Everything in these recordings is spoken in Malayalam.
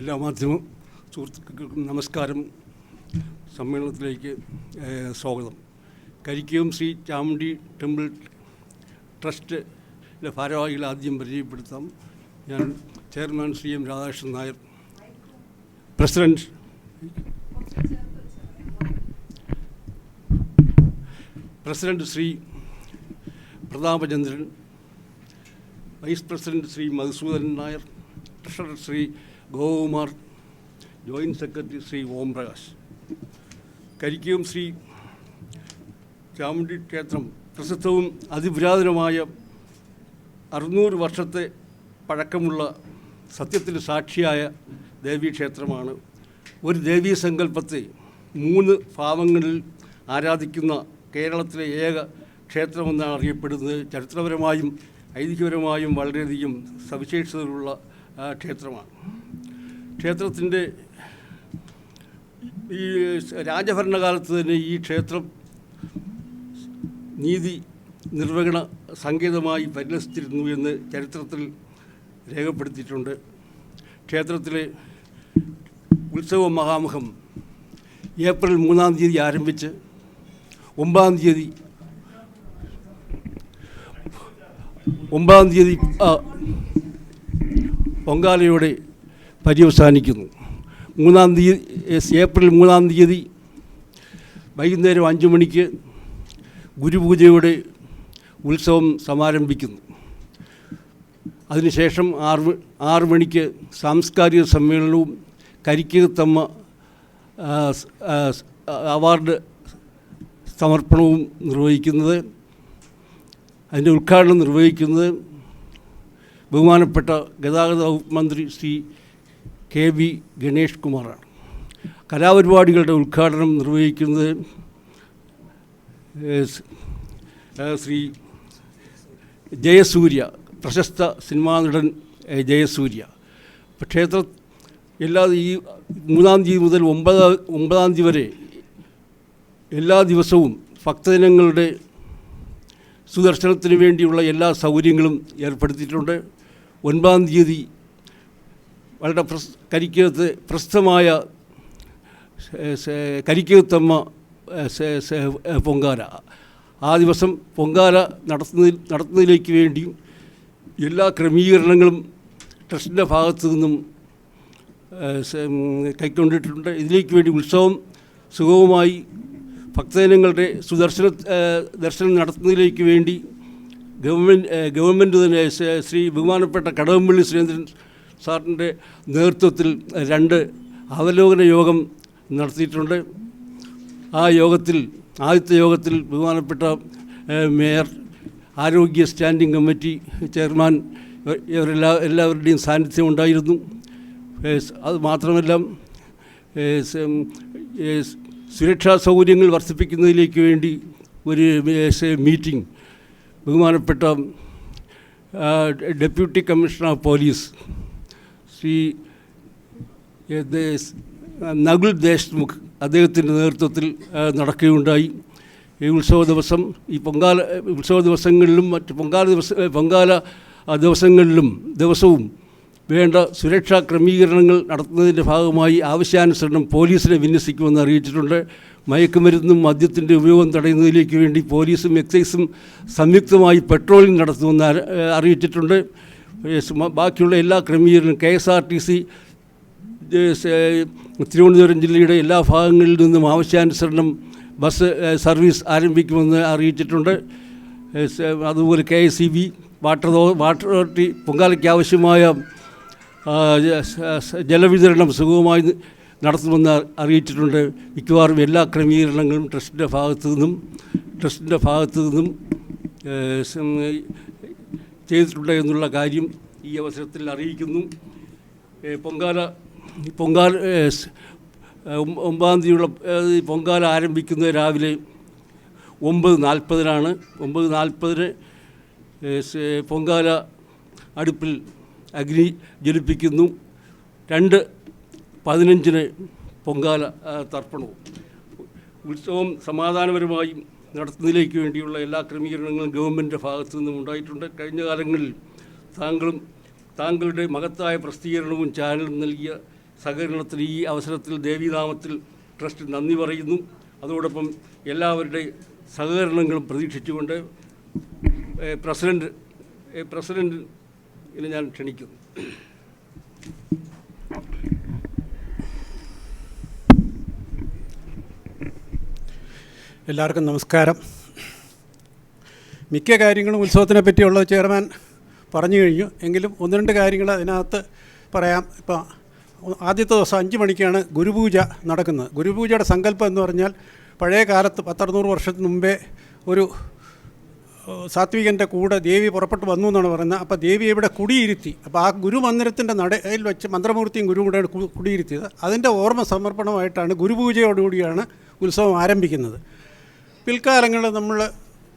എല്ലാ മാധ്യമ സുഹൃത്തുക്കൾക്കും നമസ്കാരം. സമ്മേളനത്തിലേക്ക് സ്വാഗതം. കരിക്കകം ശ്രീ ചാമുണ്ടി ടെമ്പിൾ ട്രസ്റ്റിലെ ഭാരവാഹികളെ ആദ്യം പരിചയപ്പെടുത്താം. ഞാൻ chairman Shri M Radhakrishnan Nair. President president Shri Prathapachandran. Vice president Shri Madhusudanan Nair. Treasurer Shri Gokumar joint secretary Shri Om Prakash കരിക്കവും Shri Chamundi ക്ഷേത്രം പ്രസിദ്ധവും അതിപുരാതനമായ അറുന്നൂറ് വർഷത്തെ പഴക്കമുള്ള സത്യത്തിന് സാക്ഷിയായ ദേവീക്ഷേത്രമാണ് ഒരു ദേവീ സങ്കല്പത്തെ മൂന്ന് ഭാവങ്ങളിൽ ആരാധിക്കുന്ന കേരളത്തിലെ ഏക ക്ഷേത്രമെന്നാണ് അറിയപ്പെടുന്നത്. ചരിത്രപരമായും ഐതിഹ്യപരമായും വളരെയധികം സവിശേഷതകളുള്ള ക്ഷേത്രമാണ്. ക്ഷേത്രത്തിന്റെ ഈ രാജഭരണകാലത്ത് തന്നെ ഈ ക്ഷേത്രം നീതി നിർവഹണ സങ്കേതമായി പരിലസിച്ചിരുന്നു എന്ന് ചരിത്രത്തിൽ രേഖപ്പെടുത്തിയിട്ടുണ്ട്. ക്ഷേത്രത്തിലെ ഉത്സവ മഹാമുഖം ഏപ്രിൽ മൂന്നാം തീയതി ആരംഭിച്ച് ഒമ്പതാം തീയതി ഒമ്പതാം തീയതി പൊങ്കാലയോടെ പര്യവസാനിക്കുന്നു. മൂന്നാം തീയതി ഏപ്രിൽ മൂന്നാം തീയതി വൈകുന്നേരം അഞ്ച് മണിക്ക് ഗുരുപൂജയുടെ ഉത്സവം സമാരംഭിക്കുന്നു. അതിനുശേഷം ആറ് ആറ് മണിക്ക് സാംസ്കാരിക സമ്മേളനവും സ്- അവാർഡ് സമർപ്പണവും നിർവഹിക്കുന്നത് അതിന്റെ ഉദ്ഘാടനം നിർവഹിക്കുന്നത് ബഹുമാനപ്പെട്ട ഗതാഗത വകുപ്പ് മന്ത്രി ശ്രീ കെ വി ഗണേഷ് കുമാറാണ്. കലാപരിപാടികളുടെ ഉദ്ഘാടനം നിർവഹിക്കുന്നത് ശ്രീ ജയസൂര്യ പ്രശസ്ത സിനിമാ നടൻ ജയസൂര്യ. ക്ഷേത്ര എല്ലാ ഈ മൂന്നാം തീയതി മുതൽ ഒമ്പതാം ഒമ്പതാം തീയതി വരെ എല്ലാ ദിവസവും ഭക്തജനങ്ങളുടെ സുദർശനത്തിന് വേണ്ടിയുള്ള എല്ലാ സൗകര്യങ്ങളും ഏർപ്പെടുത്തിയിട്ടുണ്ട്. ഒൻപതാം തീയതി വളരെ പ്രസ് കരിക്കകത്ത് പ്രസിദ്ധമായ കരിക്കകത്തമ്മ പൊങ്കാല. ആ ദിവസം പൊങ്കാല നടത്തുന്നതിൽ നടത്തുന്നതിലേക്ക് വേണ്ടിയും എല്ലാ ക്രമീകരണങ്ങളും ട്രസ്റ്റിന്റെ ഭാഗത്തു നിന്നും കൈക്കൊണ്ടിട്ടുണ്ട്. ഇതിലേക്ക് വേണ്ടി ഉത്സവം സുഗമമായി ഭക്തജനങ്ങളുടെ സുദർശന ദർശനം നടത്തുന്നതിലേക്ക് വേണ്ടി ഗവൺമെന്റ് ഗവൺമെന്റ് തന്നെ ശ്രീ ബഹുമാനപ്പെട്ട കടകംപള്ളി സുരേന്ദ്രൻ സാറിന്റെ നേതൃത്വത്തിൽ രണ്ട് അവലോകന യോഗം നടത്തിയിട്ടുണ്ട്. ആ യോഗത്തിൽ ആദ്യത്തെ യോഗത്തിൽ ബഹുമാനപ്പെട്ട മേയർ ആരോഗ്യ സ്റ്റാൻഡിംഗ് കമ്മിറ്റി ചെയർമാൻ ഇവ- ഇവരെല്ലാ എല്ലാവരുടെയും സാന്നിധ്യം ഉണ്ടായിരുന്നു. അത് മാത്രമല്ല സുരക്ഷാ സൗകര്യങ്ങൾ വർദ്ധിപ്പിക്കുന്നതിലേക്ക് വേണ്ടി ഒരു മീറ്റിംഗ് ബഹുമാനപ്പെട്ട deputy commissioner of police Shri Nakul Deshmukh അദ്ദേഹത്തിന്റെ നേതൃത്വത്തിൽ നടക്കുകയുണ്ടായി. ഈ ഉത്സവ ദിവസം ഈ പൊങ്കാല ഉത്സവ ദിവസങ്ങളിലും മറ്റ് പൊങ്കാല ദിവസ പൊങ്കാല ദിവസങ്ങളിലും ദിവസവും വേണ്ട സുരക്ഷാ ക്രമീകരണങ്ങൾ നടത്തുന്നതിന്റെ ഭാഗമായി ആവശ്യാനുസരണം പോലീസിനെ വിന്യസിക്കുമെന്ന് അറിയിച്ചിട്ടുണ്ട്. മയക്കുമരുന്നും മദ്യത്തിന്റെ ഉപയോഗം തടയുന്നതിലേക്ക് വേണ്ടി പോലീസും എക്സൈസും സംയുക്തമായി പെട്രോളിംഗ് നടത്തുമെന്ന് അറിയിച്ചിട്ടുണ്ട്. ബാക്കിയുള്ള എല്ലാ ക്രമീകരണം K S R T C Thiruvananthapuram ജില്ലയുടെ എല്ലാ ഭാഗങ്ങളിൽ നിന്നും ആവശ്യാനുസരണം ബസ് സർവീസ് ആരംഭിക്കുമെന്ന് അറിയിച്ചിട്ടുണ്ട്. അതുപോലെ K S E B water water authority പൊങ്കാലയ്ക്ക് ആവശ്യമായ ജലവിതരണം സുഗമമായി നടത്തുമെന്ന് അറിയിച്ചിട്ടുണ്ട്. മിക്കവാറും എല്ലാ ക്രമീകരണങ്ങളും ട്രസ്റ്റിന്റെ ഭാഗത്തു നിന്നും ട്രസ്റ്റിന്റെ ഭാഗത്തു നിന്നും ചെയ്തിട്ടുണ്ട് എന്നുള്ള കാര്യം ഈ അവസരത്തിൽ അറിയിക്കുന്നു. പൊങ്കാല പൊങ്കാല ഒമ്പതാം തീയതിയുള്ള പൊങ്കാല ആരംഭിക്കുന്നത് രാവിലെ ഒമ്പത് നാൽപ്പതിനാണ്. ഒമ്പത് നാൽപ്പതിന് പൊങ്കാല അടുപ്പിൽ അഗ്നി ജ്വലിപ്പിക്കുന്നു. രണ്ട് പതിനഞ്ചിന് പൊങ്കാല തർപ്പണവും. ഉത്സവം സമാധാനപരമായി നടത്തുന്നതിലേക്ക് വേണ്ടിയുള്ള എല്ലാ ക്രമീകരണങ്ങളും ഗവൺമെന്റിന്റെ ഭാഗത്തു നിന്നും ഉണ്ടായിട്ടുണ്ട്. കഴിഞ്ഞ കാലങ്ങളിൽ താങ്കളും താങ്കളുടെ മഹത്തായ പ്രസിദ്ധീകരണവും ചാനലും നൽകിയ സഹകരണത്തിന് ഈ അവസരത്തിൽ ദേവീനാമത്തിൽ ട്രസ്റ്റ് നന്ദി പറയുന്നു. അതോടൊപ്പം എല്ലാവരുടെ സഹകരണങ്ങളും പ്രതീക്ഷിച്ചുകൊണ്ട് പ്രസിഡന്റ് പ്രസിഡന്റിനെ ഞാൻ ക്ഷണിക്കുന്നു. എല്ലാവർക്കും നമസ്കാരം. മിക്ക കാര്യങ്ങളും ഉത്സവത്തിനെ പറ്റിയുള്ള ചെയർമാൻ പറഞ്ഞു കഴിഞ്ഞു. എങ്കിലും ഒന്ന് രണ്ട് കാര്യങ്ങൾ അതിനകത്ത് പറയാം. ഇപ്പോൾ ആദ്യത്തെ ദിവസം അഞ്ച് മണിക്കാണ് ഗുരുപൂജ നടക്കുന്നത്. ഗുരുപൂജയുടെ സങ്കല്പം എന്ന് പറഞ്ഞാൽ പഴയ കാലത്ത് പത്തറുന്നൂറ് വർഷത്തിന് മുമ്പേ ഒരു സാത്വികന്റെ കൂടെ ദേവി പുറപ്പെട്ട് വന്നു എന്നാണ് പറയുന്നത്. അപ്പോൾ ദേവി ഇവിടെ കുടിയിരുത്തി. അപ്പോൾ ആ ഗുരുമന്ദിരത്തിന്റെ നടയിൽ വെച്ച് മന്ത്രമൂർത്തിയും ഗുരു കൂടെയാണ് കുടിയിരുത്തിയത്. അതിന്റെ ഓർമ്മ സമർപ്പണമായിട്ടാണ് ഗുരുപൂജയോടുകൂടിയാണ് ഉത്സവം ആരംഭിക്കുന്നത്. പിൽക്കാലങ്ങളിൽ നമ്മൾ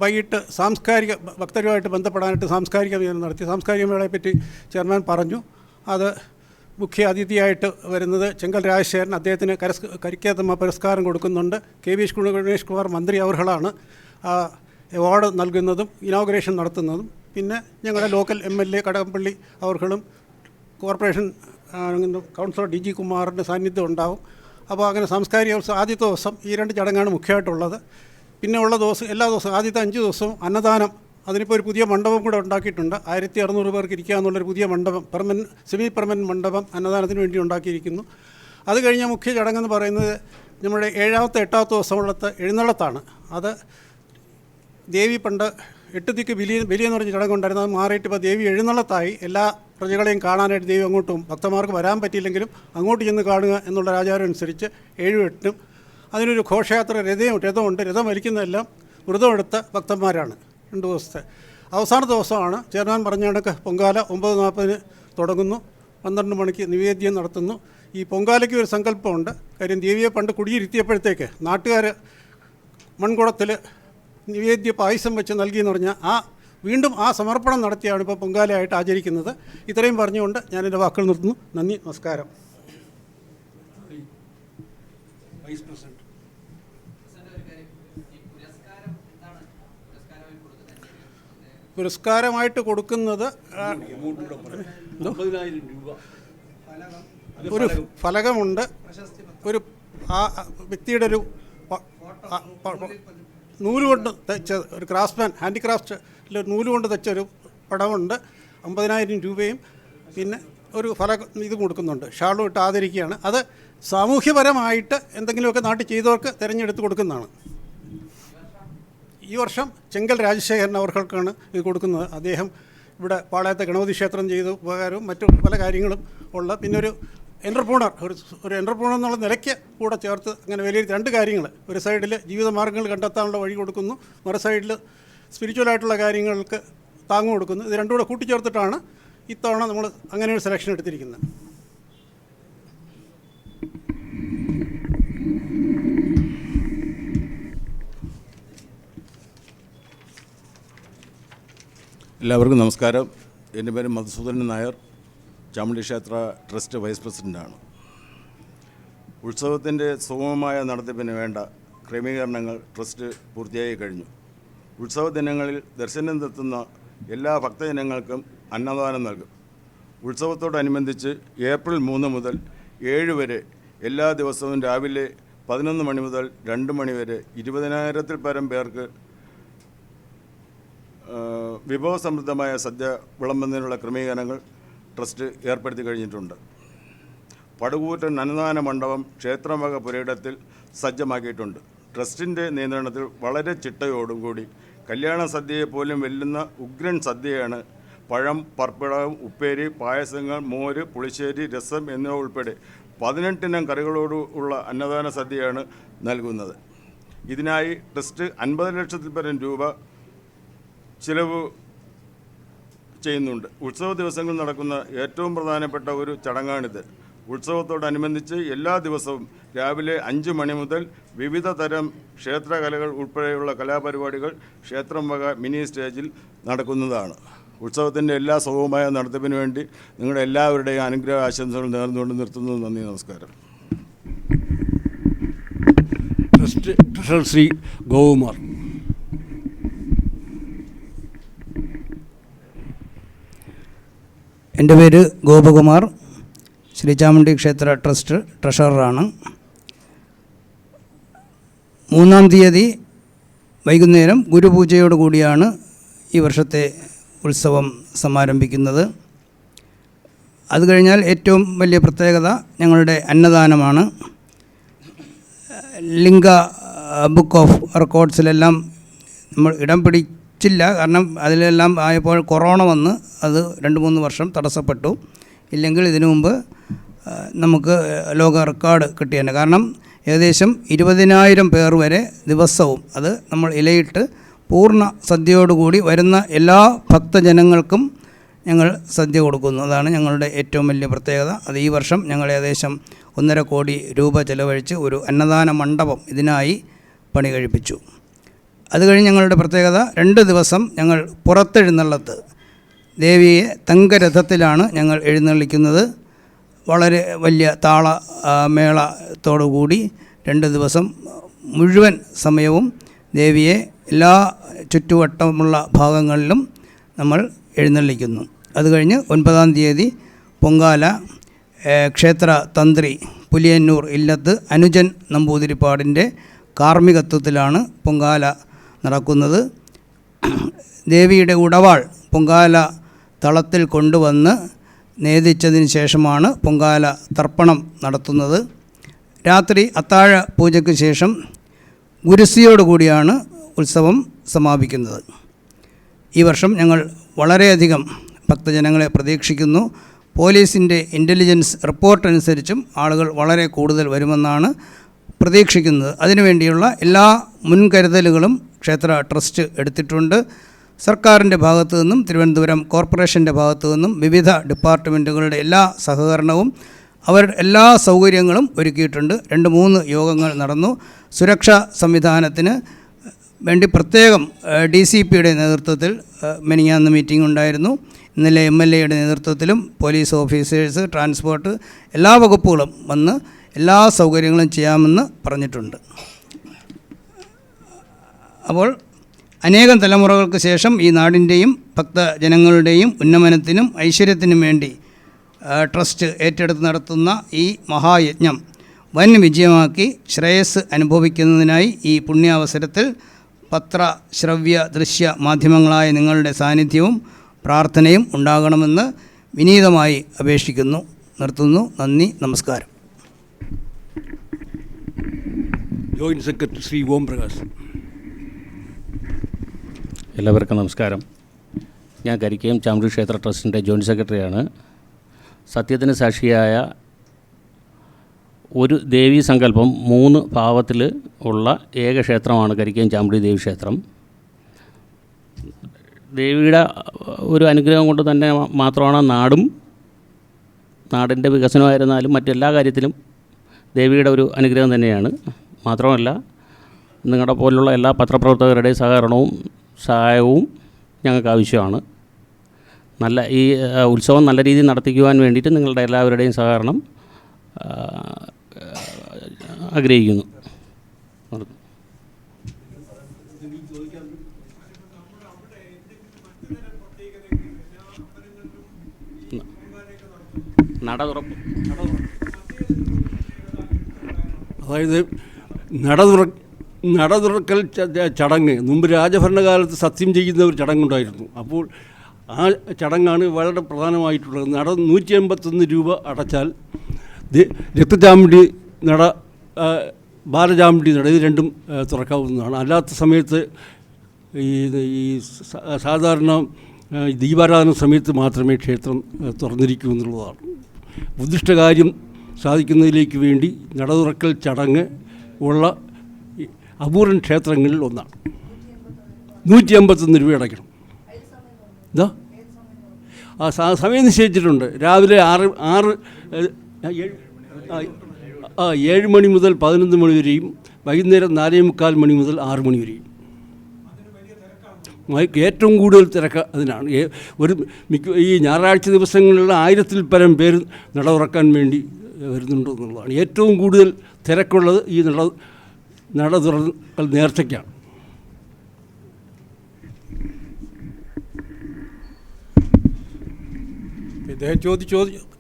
വൈകിട്ട് സാംസ്കാരിക ഭക്തരുമായിട്ട് ബന്ധപ്പെടാനായിട്ട് സാംസ്കാരിക മേള നടത്തി. സാംസ്കാരിക മേളയെപ്പറ്റി ചെയർമാൻ പറഞ്ഞു. അത് മുഖ്യ അതിഥിയായിട്ട് വരുന്നത് ചെങ്കൽ രാജശേഖരൻ. അദ്ദേഹത്തിന് കരസ് കരിക്കേത്തമ്മ പുരസ്കാരം കൊടുക്കുന്നുണ്ട്. കെ വി ഗണേഷ് കുമാർ മന്ത്രി അവർഹളാണ് അവാർഡ് നൽകുന്നതും ഇനോഗ്രേഷൻ നടത്തുന്നതും. പിന്നെ ഞങ്ങളുടെ local M L A Kadakampally അവർകളും corporation councillor D G കുമാറിന്റെ സാന്നിധ്യം ഉണ്ടാവും. അപ്പോൾ അങ്ങനെ സാംസ്കാരിക ദിവസം ആദ്യത്തെ ദിവസം ഈ രണ്ട് ചടങ്ങാണ് മുഖ്യമായിട്ടുള്ളത്. പിന്നെ ഉള്ള ദിവസം എല്ലാ ദിവസവും ആദ്യത്തെ അഞ്ച് ദിവസവും അന്നദാനം. അതിനിപ്പോൾ ഒരു പുതിയ മണ്ഡപം കൂടെ ഉണ്ടാക്കിയിട്ടുണ്ട്. ആയിരത്തി അറുന്നൂറ് പേർക്ക് ഇരിക്കാമെന്നുള്ളൊരു പുതിയ മണ്ഡപം പെർമൻ സെമി പെർമൻ മണ്ഡപം അന്നദാനത്തിന് വേണ്ടി ഉണ്ടാക്കിയിരിക്കുന്നു. അത് കഴിഞ്ഞ മുഖ്യ ചടങ്ങെന്ന് പറയുന്നത് നമ്മുടെ ഏഴാമത്തെ എട്ടാമത്തെ ദിവസമുള്ളത് എഴുന്നള്ളത്താണ്. അത് ദേവി പണ്ട് എട്ട് ദിക്ക് ബലി ബലിയെന്ന് പറഞ്ഞ ചടങ്ങുണ്ടായിരുന്നു അത് മാറിയിട്ട് ഇപ്പോൾ ദേവി എഴുന്നള്ളത്തായി. എല്ലാ പ്രജകളെയും കാണാനായിട്ട് ദേവി അങ്ങോട്ടും ഭക്തന്മാർക്ക് വരാൻ പറ്റിയില്ലെങ്കിലും അങ്ങോട്ട് ചെന്ന് കാണുക എന്നുള്ള ആചാരം അനുസരിച്ച് ഏഴും എട്ടും അതിനൊരു ഘോഷയാത്ര രഥയും രഥമുണ്ട് രഥം വലിക്കുന്നതെല്ലാം വ്രതമെടുത്ത ഭക്തന്മാരാണ് രണ്ട് ദിവസത്തെ. അവസാന ദിവസമാണ്. ചെയർമാൻ പറഞ്ഞ കണക്ക് പൊങ്കാല ഒമ്പത് നാൽപ്പതിന് തുടങ്ങുന്നു. പന്ത്രണ്ട് മണിക്ക് നിവേദ്യം നടത്തുന്നു. ഈ പൊങ്കാലയ്ക്ക് ഒരു സങ്കല്പമുണ്ട്. കാര്യം ദേവിയെ പണ്ട് കുടിയിരുത്തിയപ്പോഴത്തേക്ക് നാട്ടുകാർ മൺകുടത്തിൽ നിവേദ്യ പായസം വെച്ച് നൽകി എന്ന് പറഞ്ഞാൽ ആ വീണ്ടും ആ സമർപ്പണം നടത്തിയാണ് ഇപ്പോൾ പൊങ്കാലയായിട്ട് ആചരിക്കുന്നത്. ഇത്രയും പറഞ്ഞുകൊണ്ട് ഞാൻ എന്റെ വാക്കുകൾ നിർത്തുന്നു. നന്ദി നമസ്കാരം. Vice president. പുരസ്കാരമായിട്ട് കൊടുക്കുന്നത് ഒരു ഫലകമുണ്ട്. ഒരു ആ വ്യക്തിയുടെ ഒരു നൂലുകൊണ്ട് തെച്ച ഒരു ക്രാഫ്റ്റ്മാൻ ഹാൻഡിക്രാഫ്റ്റിൽ നൂലുകൊണ്ട് കൊണ്ട് തെച്ച ഒരു പടമുണ്ട്. അമ്പതിനായിരം രൂപയും പിന്നെ ഒരു ഫല ഇത് കൊടുക്കുന്നുണ്ട്. ഷാളും ഇട്ട് ആദരിക്കുകയാണ്. അത് സാമൂഹ്യപരമായിട്ട് എന്തെങ്കിലുമൊക്കെ നാട്ടിൽ ചെയ്തവർക്ക് തിരഞ്ഞെടുത്ത് കൊടുക്കുന്നതാണ്. ഈ വർഷം ചെങ്കൽ രാജശേഖരൻ അവർക്കാണ് ഇത് കൊടുക്കുന്നത്. അദ്ദേഹം ഇവിടെ പാളയത്തെ ഗണപതി ക്ഷേത്രം ചെയ്ത ഉപകാരവും മറ്റു പല കാര്യങ്ങളും ഉള്ള പിന്നെ ഒരു എന്റർപ്രണർ ഒരു ഒരു എന്റർപ്രണർ എന്നുള്ള നിലയ്ക്ക് കൂടെ ചേർത്ത് അങ്ങനെ വിലയിരുത്തി രണ്ട് കാര്യങ്ങൾ. ഒരു സൈഡിൽ ജീവിതമാർഗങ്ങൾ കണ്ടെത്താനുള്ള വഴി കൊടുക്കുന്നു. മറു സൈഡിൽ സ്പിരിച്വലായിട്ടുള്ള കാര്യങ്ങൾക്ക് താങ്ങ് കൊടുക്കുന്നു. ഇത് രണ്ടും കൂടെ കൂട്ടിച്ചേർത്തിട്ടാണ് ഇത്തവണ നമ്മൾ അങ്ങനെ ഒരു സെലക്ഷൻ എടുത്തിരിക്കുന്നത്. എല്ലാവർക്കും നമസ്കാരം. എന്റെ പേര് മധുസൂദനൻ നായർ. ചാമുണ്ഡി ക്ഷേത്ര ട്രസ്റ്റ് വൈസ് പ്രസിഡന്റാണ് ഉത്സവത്തിന്റെ സുഗമമായ നടത്തിപ്പിന് വേണ്ട ക്രമീകരണങ്ങൾ ട്രസ്റ്റ് പൂർത്തിയായി കഴിഞ്ഞു. ഉത്സവ ദിനങ്ങളിൽ ദർശനം തെത്തുന്ന എല്ലാ ഭക്തജനങ്ങൾക്കും അന്നദാനം നൽകും. ഉത്സവത്തോടനുബന്ധിച്ച് ഏപ്രിൽ മൂന്ന് മുതൽ ഏഴ് വരെ എല്ലാ ദിവസവും രാവിലെ പതിനൊന്ന് മണി മുതൽ രണ്ട് മണി വരെ ഇരുപതിനായിരത്തിൽ പരം പേർക്ക് വിഭവസമൃദ്ധമായ സദ്യ വിളമ്പുന്നതിനുള്ള ക്രമീകരണങ്ങൾ ട്രസ്റ്റ് ഏർപ്പെടുത്തി കഴിഞ്ഞിട്ടുണ്ട്. പടുകൂറ്റൻ അനുദാന മണ്ഡപം ക്ഷേത്രമക പുരയിടത്തിൽ സജ്ജമാക്കിയിട്ടുണ്ട്. ട്രസ്റ്റിന്റെ നിയന്ത്രണത്തിൽ വളരെ ചിട്ടയോടും കൂടി കല്യാണ സദ്യയെ പോലും വെല്ലുന്ന ഉഗ്രൻ സദ്യയാണ് പഴം പർപ്പിടം ഉപ്പേരി പായസങ്ങൾ മോര് പുളിശ്ശേരി രസം എന്നിവ ഉൾപ്പെടെ പതിനെട്ടിനം കറികളോട് ഉള്ള അന്നദാന സദ്യയാണ് നൽകുന്നത്. ഇതിനായി ട്രസ്റ്റ് അൻപത് ലക്ഷത്തിൽ പരം രൂപ ചിലവ് ചെയ്യുന്നുണ്ട്. ഉത്സവ ദിവസങ്ങളിൽ നടക്കുന്ന ഏറ്റവും പ്രധാനപ്പെട്ട ഒരു ചടങ്ങാണിത്. ഉത്സവത്തോടനുബന്ധിച്ച് എല്ലാ ദിവസവും രാവിലെ അഞ്ച് മണി മുതൽ വിവിധ തരം ക്ഷേത്രകലകൾ ഉൾപ്പെടെയുള്ള കലാപരിപാടികൾ ക്ഷേത്രം വക മിനി സ്റ്റേജിൽ നടക്കുന്നതാണ്. ഉത്സവത്തിന്റെ എല്ലാ സുഖവുമായ നടത്തിപ്പിന് വേണ്ടി നിങ്ങളുടെ എല്ലാവരുടെയും അനുഗ്രഹ ആശംസകൾ നേർന്നുകൊണ്ട് നിർത്തുന്നു. നന്ദി നമസ്കാരം. Trust treasurer Shri Gokumar. എന്റെ പേര് ഗോപകുമാർ. ശ്രീചാമുണ്ടി ക്ഷേത്ര ട്രസ്റ്റ് ട്രഷററാണ്. മൂന്നാം തീയതി വൈകുന്നേരം ഗുരുപൂജയോട് കൂടിയാണ് ഈ വർഷത്തെ ഉത്സവം സമാരംഭിക്കുന്നത്. അത് കഴിഞ്ഞാൽ ഏറ്റവും വലിയ പ്രത്യേകത ഞങ്ങളുടെ അന്നദാനമാണ്. ലിംഗ ബുക്ക് ഓഫ് റെക്കോർഡ്സിലെല്ലാം നമ്മൾ ഇടം പിടിച്ചില്ല കാരണം അതിലെല്ലാം ആയപ്പോൾ കൊറോണ വന്ന് അത് രണ്ട് മൂന്ന് വർഷം തടസ്സപ്പെട്ടു. ഇല്ലെങ്കിൽ ഇതിനു മുമ്പ് നമുക്ക് ലോക റെക്കോർഡ് കിട്ടിയേനെ. കാരണം ഏകദേശം ഇരുപതിനായിരം പേർ വരെ ദിവസവും അത് നമ്മൾ ഇലയിട്ട് പൂർണ സദ്യയോടുകൂടി വരുന്ന എല്ലാ ഭക്തജനങ്ങൾക്കും ഞങ്ങൾ സദ്യ കൊടുക്കുന്നു. അതാണ് ഞങ്ങളുടെ ഏറ്റവും വലിയ പ്രത്യേകത. അത് ഈ വർഷം ഞങ്ങൾ ഏകദേശം ഒന്നര കോടി രൂപ ചെലവഴിച്ച് ഒരു അന്നദാന മണ്ഡപം ഇതിനായി പണി കഴിപ്പിച്ചു അത് കഴിഞ്ഞ് ഞങ്ങളുടെ പ്രത്യേകത രണ്ട് ദിവസം ഞങ്ങൾ പുറത്തെഴുന്നള്ളത്ത്. ദേവിയെ തങ്കരഥത്തിലാണ് ഞങ്ങൾ എഴുന്നള്ളിക്കുന്നത്. വളരെ വലിയ താള മേളത്തോടുകൂടി രണ്ട് ദിവസം മുഴുവൻ സമയവും ദേവിയെ എല്ലാ ചുറ്റുവട്ടമുള്ള ഭാഗങ്ങളിലും നമ്മൾ എഴുന്നള്ളിക്കുന്നു. അത് കഴിഞ്ഞ് ഒൻപതാം തീയതി പൊങ്കാല ക്ഷേത്ര തന്ത്രി പുലിയന്നൂർ ഇല്ലത്ത് അനുജൻ നമ്പൂതിരിപ്പാടിന്റെ കാർമ്മികത്വത്തിലാണ് പൊങ്കാല നടക്കുന്നത് ദേവിയുടെ ഉടവാൾ പൊങ്കാല തളത്തിൽ കൊണ്ടുവന്ന് നേദിച്ചതിന് ശേഷമാണ് പൊങ്കാല തർപ്പണം നടത്തുന്നത്. രാത്രി അത്താഴ പൂജയ്ക്ക് ശേഷം ഗുരുസിയോടുകൂടിയാണ് ഉത്സവം സമാപിക്കുന്നത്. ഈ വർഷം ഞങ്ങൾ വളരെയധികം ഭക്തജനങ്ങളെ പ്രതീക്ഷിക്കുന്നു. പോലീസിന്റെ ഇന്റലിജൻസ് റിപ്പോർട്ട് അനുസരിച്ചും ആളുകൾ വളരെ കൂടുതൽ വരുമെന്നാണ് പ്രതീക്ഷിക്കുന്നത്. അതിനുവേണ്ടിയുള്ള എല്ലാ മുൻകരുതലുകളും ക്ഷേത്ര ട്രസ്റ്റ് എടുത്തിട്ടുണ്ട്. സർക്കാരിന്റെ ഭാഗത്തു നിന്നും തിരുവനന്തപുരം കോർപ്പറേഷന്റെ ഭാഗത്തു നിന്നും വിവിധ ഡിപ്പാർട്ട്മെന്റുകളുടെ എല്ലാ സഹകരണവും അവരുടെ എല്ലാ സൗകര്യങ്ങളും ഒരുക്കിയിട്ടുണ്ട്. രണ്ട് മൂന്ന് യോഗങ്ങൾ നടന്നു. സുരക്ഷാ സംവിധാനത്തിന് വേണ്ടി പ്രത്യേകം ഡി സി പിയുടെ നേതൃത്വത്തിൽ മെനിങ്ങാന്ന് മീറ്റിംഗ് ഉണ്ടായിരുന്നു. ഇന്നലെ എം എൽ എയുടെ നേതൃത്വത്തിലും പോലീസ് ഓഫീസേഴ്സ് ട്രാൻസ്പോർട്ട് എല്ലാ വകുപ്പുകളും വന്ന് എല്ലാ സൗകര്യങ്ങളും ചെയ്യാമെന്ന് പറഞ്ഞിട്ടുണ്ട്. അപ്പോൾ അനേകം തലമുറകൾക്ക് ശേഷം ഈ നാടിന്റെയും ഭക്തജനങ്ങളുടെയും ഉന്നമനത്തിനും ഐശ്വര്യത്തിനും വേണ്ടി ട്രസ്റ്റ് ഏറ്റെടുത്ത് നടത്തുന്ന ഈ മഹായജ്ഞം വൻ വിജയമാക്കി ശ്രേയസ് അനുഭവിക്കുന്നതിനായി ഈ പുണ്യാവസരത്തിൽ പത്ര ശ്രവ്യ ദൃശ്യ മാധ്യമങ്ങളായ നിങ്ങളുടെ സാന്നിധ്യവും പ്രാർത്ഥനയും ഉണ്ടാകണമെന്ന് വിനീതമായി അപേക്ഷിക്കുന്നു. നിർത്തുന്നു. നന്ദി. നമസ്കാരം. ജോയിന്റ് സെക്രട്ടറി ശ്രീ ഓം പ്രകാശ് എല്ലാവർക്കും നമസ്കാരം. ഞാൻ കരിക്കയം ചാമുണ്ടി ക്ഷേത്ര ട്രസ്റ്റിന്റെ ജോയിന്റ് സെക്രട്ടറിയാണ്. സത്യത്തിന് സാക്ഷിയായ ഒരു ദേവീ സങ്കല്പം മൂന്ന് ഭാവത്തിൽ ഉള്ള ഏക ക്ഷേത്രമാണ് കരിക്കയം ചാമുണ്ടി ദേവി ക്ഷേത്രം. ദേവിയുടെ ഒരു അനുഗ്രഹം കൊണ്ട് തന്നെ മാത്രമാണ് നാടും നാടിന്റെ വികസനമായിരുന്നാലും മറ്റെല്ലാ കാര്യത്തിലും ദേവിയുടെ ഒരു അനുഗ്രഹം തന്നെയാണ്. മാത്രമല്ല നിങ്ങളുടെ പോലുള്ള എല്ലാ പത്രപ്രവർത്തകരുടെയും സഹകരണവും സഹായവും ഞങ്ങൾക്ക് ആവശ്യമാണ്. നല്ല ഈ ഉത്സവം നല്ല രീതിയിൽ നടത്തിക്കുവാൻ വേണ്ടിയിട്ട് നിങ്ങളുടെ എല്ലാവരുടെയും സഹകരണം ആഗ്രഹിക്കുന്നു നിർത്തുന്നു. നട തുറപ്പ് അതായത് നട തുറ നട തുറക്കൽ ചടങ്ങ്. മുമ്പ് രാജഭരണകാലത്ത് സത്യം ചെയ്യുന്ന ഒരു ചടങ്ങുണ്ടായിരുന്നു. അപ്പോൾ ആ ചടങ്ങാണ് വളരെ പ്രധാനമായിട്ടുള്ളത്. നട നൂറ്റി എൺപത്തൊന്ന് രൂപ അടച്ചാൽ രക്തചാമുണ്ടി നട ബാലചാമുണ്ടി നട ഇത് രണ്ടും തുറക്കാവുന്നതാണ്. അല്ലാത്ത സമയത്ത് ഈ ഈ സാധാരണ ദീപാരാധന സമയത്ത് മാത്രമേ ക്ഷേത്രം തുറന്നിരിക്കൂ എന്നുള്ളതാണ്. ഉദ്ദിഷ്ടകാര്യം സാധിക്കുന്നതിലേക്ക് വേണ്ടി നടതുറക്കൽ ചടങ്ങ് ഉള്ള അപൂർവൻ ക്ഷേത്രങ്ങളിൽ ഒന്നാണ്. നൂറ്റി അമ്പത്തൊന്ന് രൂപ അടയ്ക്കണം. ഇതാ. ആ സമയം നിശ്ചയിച്ചിട്ടുണ്ട്. രാവിലെ ആറ് ആറ് ആ, ഏഴ് മണി മുതൽ പതിനൊന്ന് മണി വരെയും വൈകുന്നേരം നാലേ മുക്കാൽ മണി മുതൽ ആറ് മണി വരെയും. ഏറ്റവും കൂടുതൽ തിരക്ക് അതിനാണ്. ഒരു മിക്ക ഈ ഞായറാഴ്ച ദിവസങ്ങളിലുള്ള ആയിരത്തിൽ പരം പേര് നട വേണ്ടി വരുന്നുണ്ട് എന്നുള്ളതാണ്. ഏറ്റവും കൂടുതൽ തിരക്കുള്ളത് ഈ നട നട തുറക്കൽ നേർച്ചയ്ക്കാണ്. ഇദ്ദേഹം ചോദിച്ചു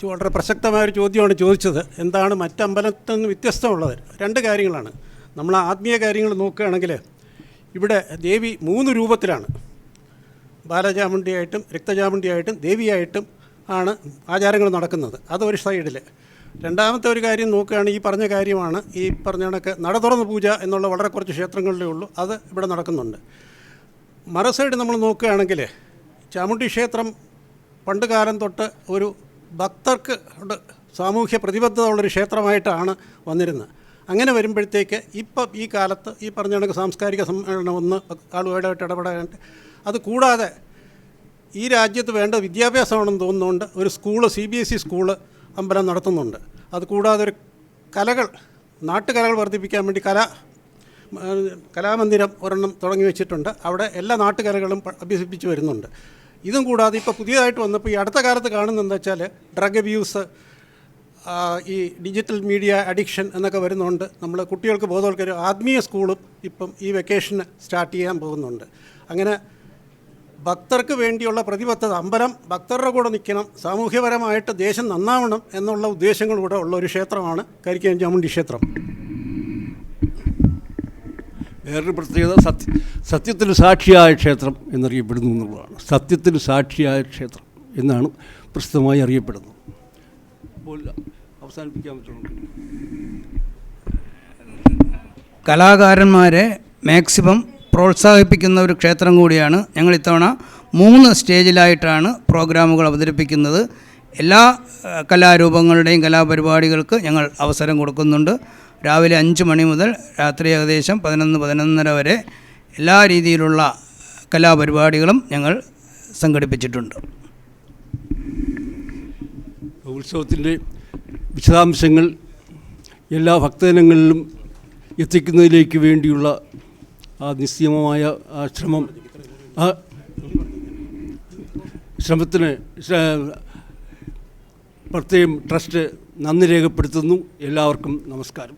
വളരെ പ്രസക്തമായൊരു ചോദ്യമാണ് ചോദിച്ചത്. എന്താണ് മറ്റ് അമ്പലത്തിൽ നിന്ന് വ്യത്യസ്തമുള്ളത്? രണ്ട് കാര്യങ്ങളാണ്. നമ്മൾ ആത്മീയ കാര്യങ്ങൾ നോക്കുകയാണെങ്കിൽ ഇവിടെ ദേവി മൂന്ന് രൂപത്തിലാണ്. ബാലചാമുണ്ടിയായിട്ടും രക്തചാമുണ്ടിയായിട്ടും ദേവിയായിട്ടും ആണ് ആചാരങ്ങൾ നടക്കുന്നത്. അതൊരു സൈഡിൽ രണ്ടാമത്തെ ഒരു കാര്യം നോക്കുകയാണെങ്കിൽ ഈ പറഞ്ഞ കാര്യമാണ് ഈ പറഞ്ഞ കണക്ക് നട തുറന്ന് പൂജ എന്നുള്ള വളരെ കുറച്ച് ക്ഷേത്രങ്ങളിലേ ഉള്ളൂ. അത് ഇവിടെ നടക്കുന്നുണ്ട്. മറ സൈഡ് നമ്മൾ നോക്കുകയാണെങ്കിൽ ചാമുണ്ടി ക്ഷേത്രം പണ്ട് കാലം തൊട്ട് ഒരു ഭക്തർക്ക് സാമൂഹ്യ പ്രതിബദ്ധത ഉള്ളൊരു ക്ഷേത്രമായിട്ടാണ് വന്നിരുന്നത്. അങ്ങനെ വരുമ്പോഴത്തേക്ക് ഇപ്പം ഈ കാലത്ത് ഈ പറഞ്ഞ കണക്ക് സാംസ്കാരിക സമ്മേളനം ഒന്ന് ആളുമായിട്ട് ഇടപെടാനായിട്ട് അത് കൂടാതെ ഈ രാജ്യത്ത് വേണ്ട വിദ്യാഭ്യാസമാണെന്ന് തോന്നുന്നുണ്ട് ഒരു school C B S E school അമ്പലം നടത്തുന്നുണ്ട്. അത് കൂടാതെ ഒരു കലകൾ നാട്ടുകലകൾ വർദ്ധിപ്പിക്കാൻ വേണ്ടി കല കലാമന്ദിരം ഒരെണ്ണം തുടങ്ങി വെച്ചിട്ടുണ്ട്. അവിടെ എല്ലാ നാട്ടുകലകളും അഭ്യസിപ്പിച്ച് വരുന്നുണ്ട്. ഇതും കൂടാതെ ഇപ്പോൾ പുതിയതായിട്ട് വന്നപ്പോൾ ഈ അടുത്ത കാലത്ത് എന്താ വെച്ചാൽ ഡ്രഗ് അബ്യൂസ് ഈ ഡിജിറ്റൽ മീഡിയ അഡിക്ഷൻ എന്നൊക്കെ വരുന്നുണ്ട്. നമ്മൾ കുട്ടികൾക്ക് ബോധവൽക്കരം ആത്മീയ സ്കൂളും ഇപ്പം ഈ വെക്കേഷന് സ്റ്റാർട്ട് ചെയ്യാൻ പോകുന്നുണ്ട്. അങ്ങനെ ഭക്തർക്ക് വേണ്ടിയുള്ള പ്രതിബദ്ധത അമ്പലം ഭക്തരുടെ കൂടെ നിൽക്കണം സാമൂഹ്യപരമായിട്ട് ദേശം നന്നാവണം എന്നുള്ള ഉദ്ദേശങ്ങളൂടെ ഉള്ള ഒരു ക്ഷേത്രമാണ് കരിക്കയം ചാമുണ്ടി ക്ഷേത്രം. വേറൊരു പ്രത്യേകത സത്യ സത്യത്തിന് സാക്ഷിയായ ക്ഷേത്രം എന്നറിയപ്പെടുന്നു എന്നുള്ളതാണ്. സത്യത്തിന് സാക്ഷിയായ ക്ഷേത്രം എന്നാണ് പ്രസിദ്ധമായി അറിയപ്പെടുന്നത്. അപ്പോൾ അവസാനിപ്പിക്കാൻ പറ്റുള്ളൂ. കലാകാരന്മാരെ മാക്സിമം പ്രോത്സാഹിപ്പിക്കുന്ന ഒരു ക്ഷേത്രം കൂടിയാണ്. ഞങ്ങൾ ഇത്തവണ മൂന്ന് സ്റ്റേജിലായിട്ടാണ് പ്രോഗ്രാമുകൾ അവതരിപ്പിക്കുന്നത്. എല്ലാ കലാരൂപങ്ങളുടെയും കലാപരിപാടികൾക്ക് ഞങ്ങൾ അവസരം കൊടുക്കുന്നുണ്ട്. രാവിലെ അഞ്ച് മണി മുതൽ രാത്രി ഏകദേശം പതിനൊന്ന് പതിനൊന്നര വരെ എല്ലാ രീതിയിലുള്ള കലാപരിപാടികളും ഞങ്ങൾ സംഘടിപ്പിച്ചിട്ടുണ്ട്. ഉത്സവത്തിന്റെ വിശദാംശങ്ങൾ എല്ലാ ഭക്തജനങ്ങളിലും എത്തിക്കുന്നതിലേക്ക് വേണ്ടിയുള്ള ആ നിസ്സീമമായ ആ ശ്രമം ആ ശ്രമത്തിന് പ്രത്യേകം ട്രസ്റ്റ് നന്ദി രേഖപ്പെടുത്തുന്നു. എല്ലാവർക്കും നമസ്കാരം.